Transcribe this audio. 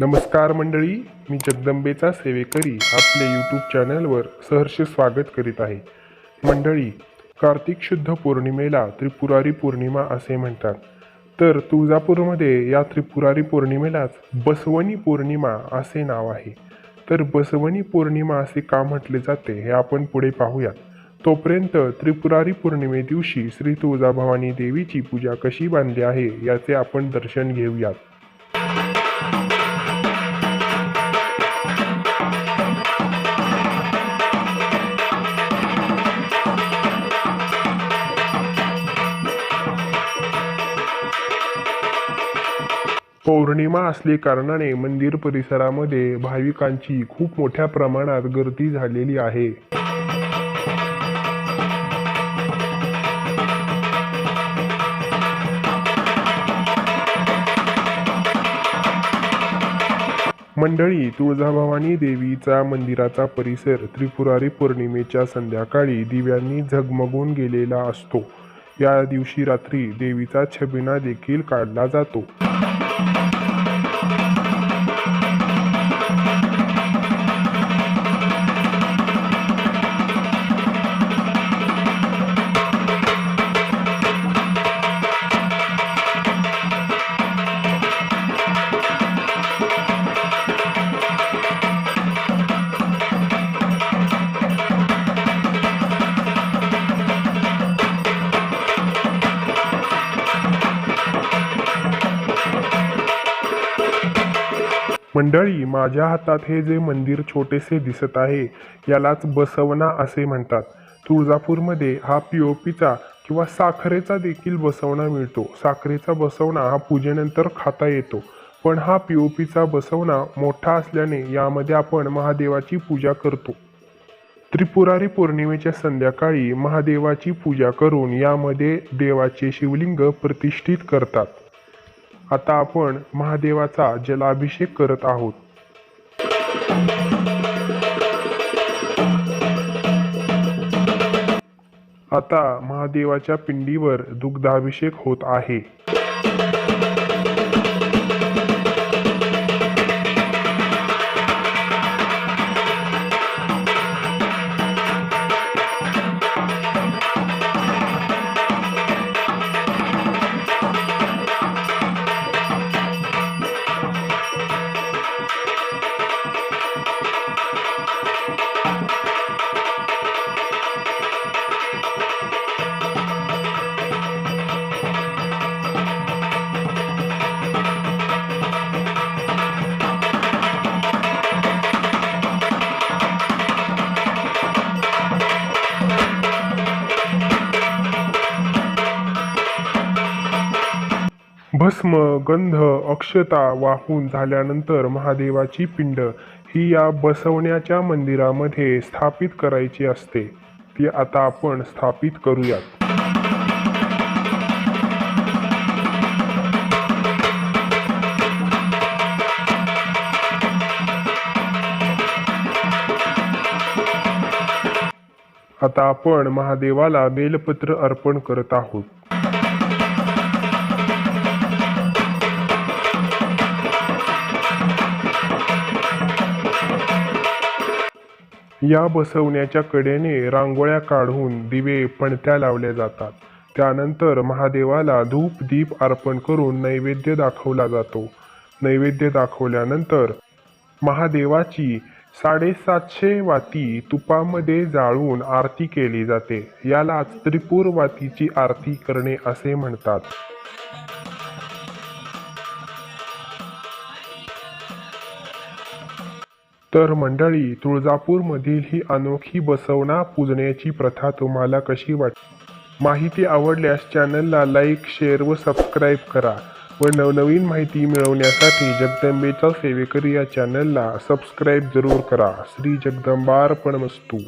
नमस्कार मंडळी मी जगदंबेचा सेवेकरी आपले यूट्यूब चॅनलवर सहर्ष स्वागत करीत आहे. मंडळी कार्तिक शुद्ध पौर्णिमेला त्रिपुरारी पौर्णिमा असे म्हणतात. तर तुळजापूरमध्ये या त्रिपुरारी पौर्णिमेलाच बसवनी पौर्णिमा असे नाव आहे. तर बसवनी पौर्णिमा असे का म्हटले जाते हे आपण पुढे पाहूयात. तोपर्यंत त्रिपुरारी पौर्णिमे दिवशी श्री तुळजाभवानी देवीची पूजा कशी बांधली आहे याचे आपण दर्शन घेऊयात. पौर्णिमा असले कारणाने मंदिर परिसरामध्ये भाविकांची खूप मोठ्या प्रमाणात गर्दी झालेली आहे. मंडळी तुळजाभवानी देवीचा मंदिराचा परिसर त्रिपुरारी पौर्णिमेच्या संध्याकाळी दिव्यांनी झगमगून गेलेला असतो. या दिवशी रात्री देवीचा छबिना देखील काढला जातो. मंडळी माझ्या हातात हे जे मंदिर छोटेसे दिसत आहे यालाच बसवना असे म्हणतात. तुळजापूरमध्ये हा पी ओ पीचा किंवा साखरेचा देखील बसवणा मिळतो. साखरेचा बसवणा हा पूजेनंतर खाता येतो. पण हा पी ओ पीचा बसवणा मोठा असल्याने यामध्ये आपण महादेवाची पूजा करतो. त्रिपुरारी पौर्णिमेच्या संध्याकाळी महादेवाची पूजा करून यामध्ये देवाचे शिवलिंग प्रतिष्ठित करतात. आता आपण महादेवाचा जलाभिषेक करत आहोत. आता महादेवाच्या पिंडीवर दुग्धाभिषेक होत आहे. भस्म गंध अक्षता वाहून झाल्यानंतर महादेवाची पिंड ही या बसवण्याच्या मंदिरामध्ये स्थापित करायची असते. ती आता आपण स्थापित करूयात. आता आपण महादेवाला बेलपत्र अर्पण करत आहोत. या बसवण्याच्या कडेने रांगोळ्या काढून दिवे पणत्या लावल्या जातात. त्यानंतर महादेवाला धूप दीप अर्पण करून नैवेद्य दाखवला जातो. नैवेद्य दाखवल्यानंतर महादेवाची साडेसातशे वाती तुपामध्ये जाळून आरती केली जाते. यालाच त्रिपूर वातीची आरती करणे असे म्हणतात. तर मंडळी तुळजापूरमधील ही अनोखी बसवणा पूजण्याची प्रथा तुम्हाला कशी वाटते माहिती आवडल्यास चॅनलला लाईक शेअर व सबस्क्राईब करा व नवनवीन माहिती मिळवण्यासाठी जगदंबेचा सेवेकरी या चॅनलला सबस्क्राईब जरूर करा. श्री जगदंबार्पणमस्तू.